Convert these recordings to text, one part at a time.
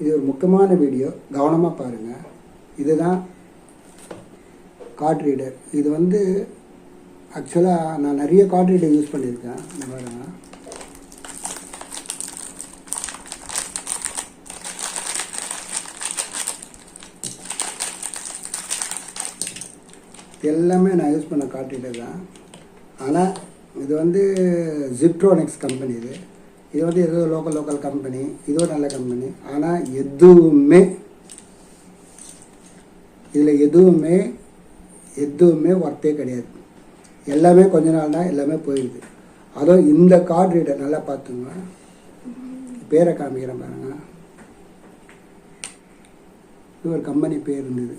இது ஒரு முக்கியமான வீடியோ. கவனமாக பாருங்கள் இதுதான் கார்ட் ரீடர் இது வந்து ஆக்சுவலாக நான் நிறைய கார்ட் ரீடர் யூஸ் பண்ணியிருக்கேன். இந்த பாருங்க. எல்லாமே நான் யூஸ் பண்ண கார்ட் ரீடர் தான். ஆனால் இது வந்து ஜிப்ட்ரோனிக்ஸ் கம்பெனி இது. இது வந்து ஏதோ லோக்கல் லோக்கல் கம்பெனி இதுவும் நல்ல கம்பெனி ஆனால் எதுவுமே இதில் எதுவுமே எதுவுமே ஒர்த்தே கிடையாது. எல்லாமே கொஞ்ச நாள் தான் எல்லாமே போயிடுது அதுவும் இந்த கார்டு ரீடர் நல்லா பார்த்துங்க. பேரை காமிக்கிறேன் பாருங்க. இது ஒரு கம்பெனி பேர் இருந்தது.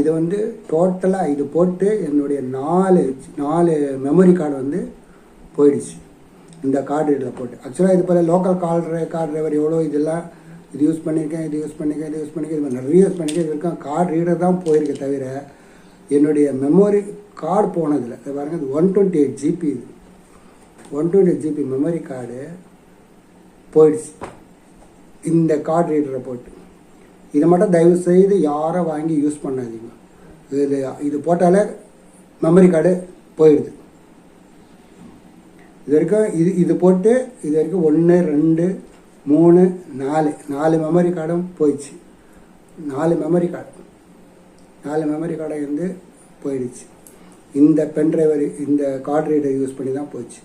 இது வந்து டோட்டலாக இது போட்டு என்னுடைய நாலு நாலு மெமரி கார்டு வந்து போயிடுச்சு. இந்த கார்டு இதில் போட்டு. ஆக்சுவலாக இது போல் லோக்கல் கால் கார் டிரைவர் எவ்வளோ இதெல்லாம் இது யூஸ் பண்ணியிருக்கேன் இது யூஸ் பண்ணியிருக்கேன் இது யூஸ் பண்ணியிருக்கேன். இது மாதிரி நிறைய யூஸ் பண்ணியிருக்கேன். இது வரைக்கும் கார்டு ரீடர் தான் போயிருக்கே தவிர என்னுடைய மெமரி கார்டு போனதில்லை. இது பாருங்க இது ஒன் டுவெண்ட்டி எயிட் ஜிபி இது. One twenty eight GB memory card போயிடுச்சு. இந்த கார்டு ரீடரை போட்டு. இதை மட்டும் தயவு செய்து யாரும் வாங்கி யூஸ் பண்ணாதீங்க. இது இது போட்டாலே மெமரி கார்டு போயிடுது. இது வரைக்கும் இது இது போட்டு இது வரைக்கும் ஒன்று ரெண்டு மூணு நாலு. நாலு மெமரி கார்டும் போயிடுச்சு. நாலு மெமரி கார்டு நாலு மெமரி கார்டை வந்து போயிடுச்சு. இந்த பென் டிரைவர் இந்த கார்டு ரீடர் யூஸ் பண்ணி தான் போச்சு.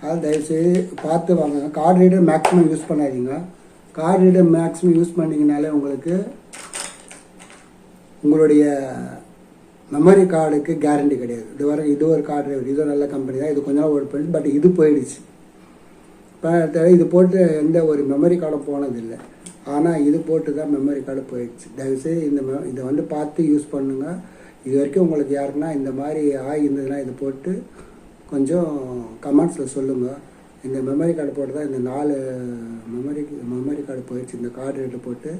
அதாவது தயவுசெய்து பார்த்து வாங்க. கார்டு ரீடர் மேக்ஸிமம் யூஸ் பண்ணாதீங்க. கார்டு ரீடர் மேக்ஸிமம் யூஸ் பண்ணிங்கனாலே உங்களுக்கு உங்களுடைய மெமரி கார்டுக்கு கேரண்டி கிடையாது. இது வரை இது ஒரு கார்டு டிரைவர் இது நல்ல கம்பெனி தான். இது கொஞ்ச நாள் ஒர்க் பண்ணி பட் இது போயிடுச்சு. இப்போ இது போட்டு எந்த ஒரு மெமரி கார்டும் போனதில்லை. ஆனால் இது போட்டு தான் மெமரி கார்டு போயிடுச்சு. தயவுசெய்து இந்த மெ இதை வந்து பார்த்து யூஸ் பண்ணுங்கள் இது வரைக்கும் உங்களுக்கு யாருன்னா இந்த மாதிரி ஆகியிருந்ததுன்னா இது போட்டு கொஞ்சம் கமெண்ட்ஸில் சொல்லுங்கள் இந்த மெமரி கார்டு போட்டு தான் இந்த நாலு மெமரி மெமரி கார்டு போயிடுச்சு. இந்த கார்டு ரீடர் போட்டு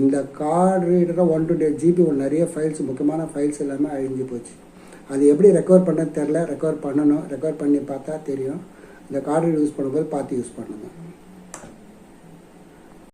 இந்த கார்டு ரீடராக ஒன் டுவெண்ட்டி எயிட் ஜிபி நிறைய ஃபைல்ஸ் முக்கியமான ஃபைல்ஸ் எல்லாமே அழிஞ்சு போச்சு. அது எப்படி ரெக்கவர் பண்ண தெரில ரெக்கவர் பண்ணணும். ரெக்கவர் பண்ணி பார்த்தா தெரியும். இந்த கார்டு யூஸ் பண்ணும்போது பார்த்து யூஸ் பண்ணுங்கள்